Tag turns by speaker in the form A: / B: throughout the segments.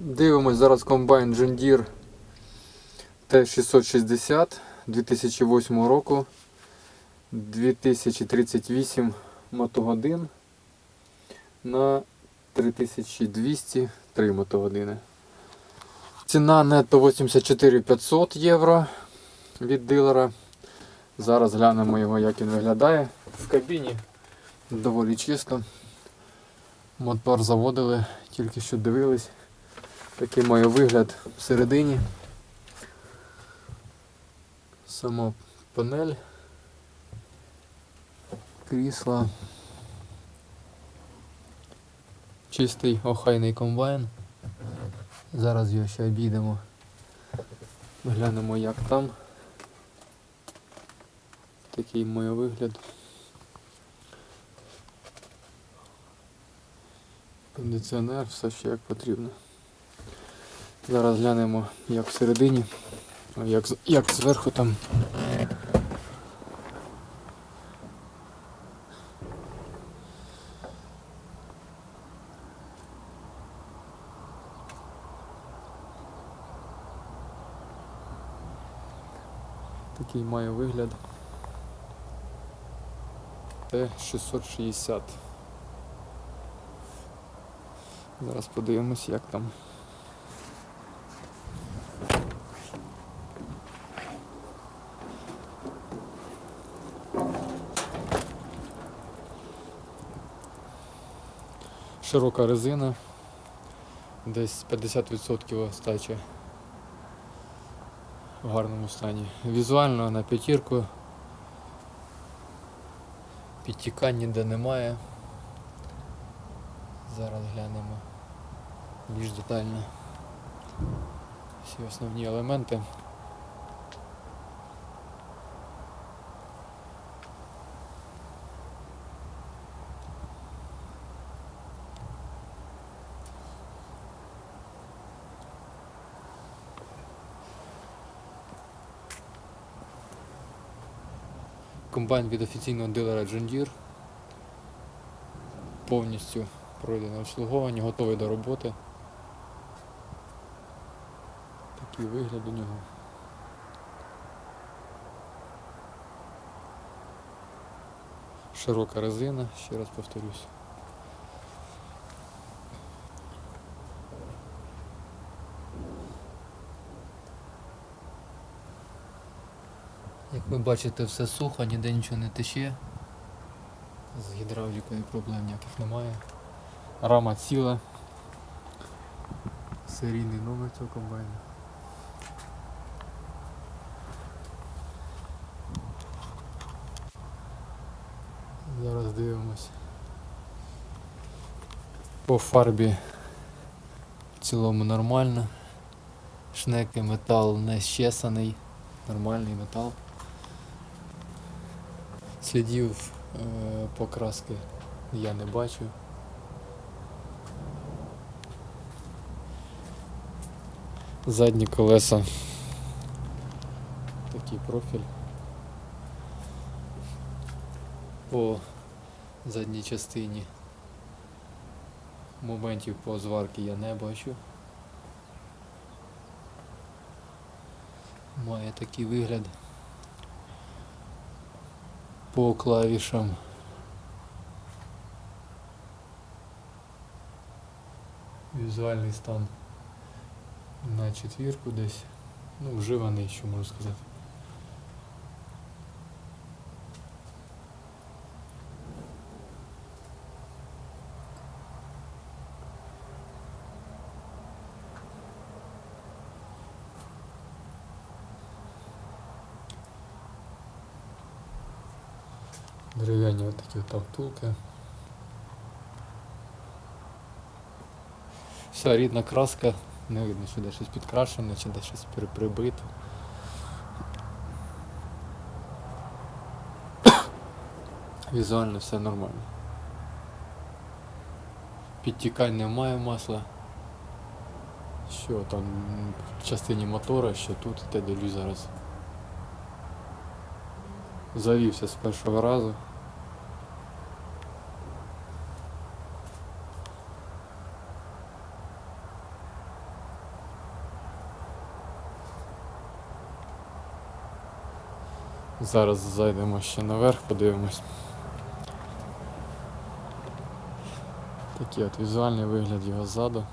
A: Дивимось зараз комбайн John Deere T660 2008 року 2038 мотогодин на 3203 мотогодини. Ціна нетто 84 500 євро від дилера. Зараз глянемо його, як він виглядає. В кабіні доволі чисто. Мотор заводили, тільки що дивились. Такий має вигляд всередині. Сама панель, крісла. Чистий охайний комбайн. Зараз його ще обійдемо. Глянемо як там. Такий має вигляд. Кондиціонер, все ще як потрібно. Зараз глянемо як всередині, як, як зверху там. Такий має вигляд. Т-660. Зараз подивимось, як там. Широка резина, десь 50% остача в гарному стані. Візуально на п'ятірку. Підтікань ніде немає. Зараз глянемо більш детально всі основні елементи. Комбайн від офіційного дилера John Deere. Повністю пройдене обслуговування, готовий до роботи. Такий вигляд у нього. Широка резина, ще раз повторюсь. Як ви бачите, все сухо, ніде нічого не тече. З гідравлікою проблем ніяких немає. Рама ціла. Серійний номер цього комбайну. Зараз дивимось. По фарбі в цілому нормально. Шнеки метал не щесаний, нормальний метал. Слідів е, покраски я не бачу. Задні колеса. Такий профіль. По задній частині моментів по зварки я не бачу. Має такий вигляд. По клавішам. Візуальний стан на четвірку десь. Ну, вживаний, що можу сказати. Дерев'яні отакі от втулки. Вся рідна краска, не видно, що де щось підкрашене, чи де щось прибито. Візуально все нормально. Підтікань немає масла. Що там в частині мотора, що тут, те дивлюсь зараз. Завівся з першого разу. Зараз зайдемо ще наверх, подивимось. Такий от візуальний вигляд його ззаду.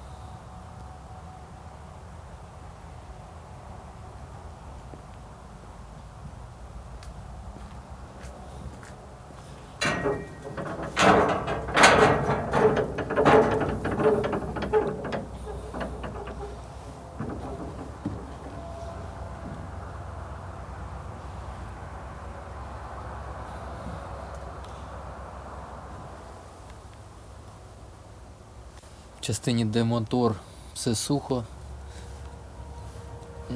A: В частині, де мотор, все сухо.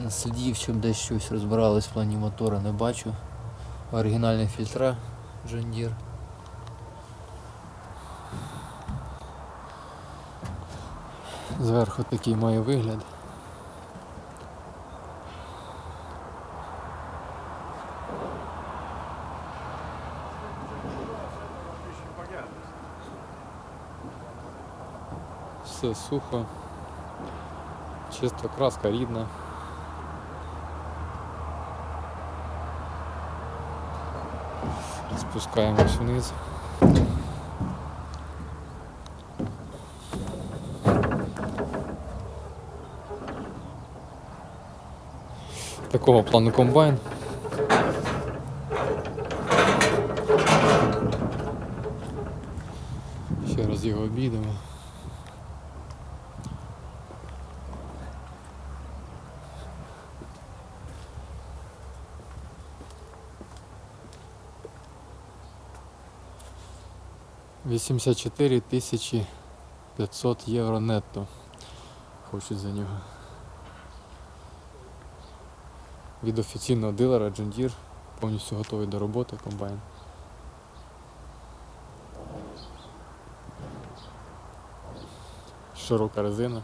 A: Слідів, щоб десь щось розбиралось в плані мотора, не бачу. Оригінальні фільтра Deere. Зверху такий має вигляд. Все сухо. Чисто краска рідна. Спускаємось вниз. Такого плану комбайн. Ще раз його обійдемо. Вісімдесят чотири тисячі 500 євро нетто хочуть за нього. Від офіційного дилера Deere повністю готовий до роботи комбайн. Широка резина.